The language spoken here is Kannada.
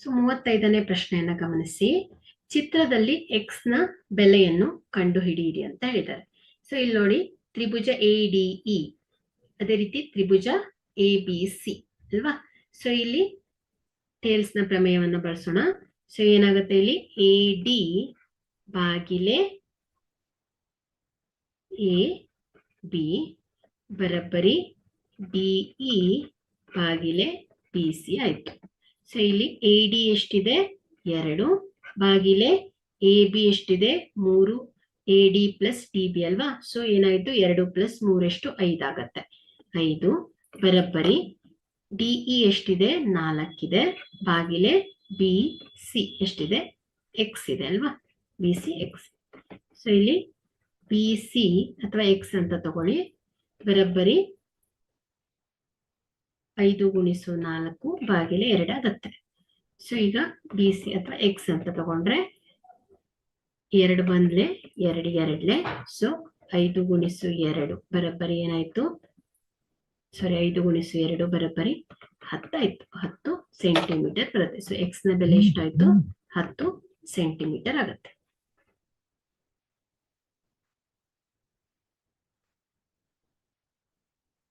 ಸೊ ಮೂವತ್ತೈದನೇ ಪ್ರಶ್ನೆಯನ್ನ ಗಮನಿಸಿ. ಚಿತ್ರದಲ್ಲಿ ಎಕ್ಸ್ನ ಬೆಲೆಯನ್ನು ಕಂಡು ಹಿಡಿಯಿರಿ ಅಂತ ಹೇಳಿದ್ದಾರೆ. ಸೊ ಇಲ್ಲಿ ನೋಡಿ, ತ್ರಿಭುಜ ಎ ಡಿ ಇ ಅದೇ ರೀತಿ ತ್ರಿಭುಜ ಎ ಬಿ ಸಿ ಅಲ್ವಾ? ಸೊ ಇಲ್ಲಿ ಟೇಲ್ಸ್ನ ಪ್ರಮೇಯವನ್ನು ಬಳಸೋಣ. ಸೊ ಏನಾಗುತ್ತೆ ಇಲ್ಲಿ? ಎ ಡಿ ಬಾಗಿಲೆ ಎ ಬಿ ಬರಬ್ಬರಿ ಡಿಇ ಬಾಗಿಲೆ ಬಿ ಸಿ ಆಯ್ತು. ಸೊ ಇಲ್ಲಿ ಎ ಡಿ ಎಷ್ಟಿದೆ? ಎರಡು. ಬಾಗಿಲೆ ಎ ಬಿ ಎಷ್ಟಿದೆ? ಮೂರು. A D plus D B ಅಲ್ವಾ? ಸೊ ಏನಾಯ್ತು? ಎರಡು ಪ್ಲಸ್ ಮೂರೆಷ್ಟು ಐದಾಗತ್ತೆ ಐದು ಬರಬ್ಬರಿ. ಡಿಇ ಎಷ್ಟಿದೆ? ನಾಲ್ಕಿದೆ. ಬಾಗಿಲೆ ಬಿ ಸಿ ಎಷ್ಟಿದೆ? ಎಕ್ಸ್ ಇದೆ ಅಲ್ವಾ? ಬಿ ಸಿ ಎಕ್ಸ್ ಸೊ ಇಲ್ಲಿ ಬಿ ಸಿ ಅಥವಾ ಎಕ್ಸ್ ಅಂತ ತಗೊಳ್ಳಿ. ಬರಬ್ಬರಿ. ಐದು ಗುಣಿಸು ನಾಲ್ಕು ಬಾಗಿಲೆ ಎರಡಾಗತ್ತೆ ಸೊ ಈಗ ಬಿ ಸಿ ಅಥವಾ ಎಕ್ಸ್ ಅಂತ ತಗೊಂಡ್ರೆ ಎರಡು ಬಂದ್ಲೆ, ಎರಡು ಎರಡ್ಲೆ. ಸೊ ಐದು ಗುಣಿಸು ಎರಡು ಬರಬ್ಬರಿ ಏನಾಯ್ತು? ಸಾರಿ ಐದು ಗುಣಿಸು ಎರಡು ಬರಬ್ಬರಿ ಹತ್ತಾಯ್ತು. ಹತ್ತು ಸೆಂಟಿಮೀಟರ್ ಬರುತ್ತೆ. ಸೊ ಎಕ್ಸ್ನ ಬೆಲೆ ಎಷ್ಟಾಯ್ತು? ಹತ್ತು ಸೆಂಟಿಮೀಟರ್ ಆಗುತ್ತೆ.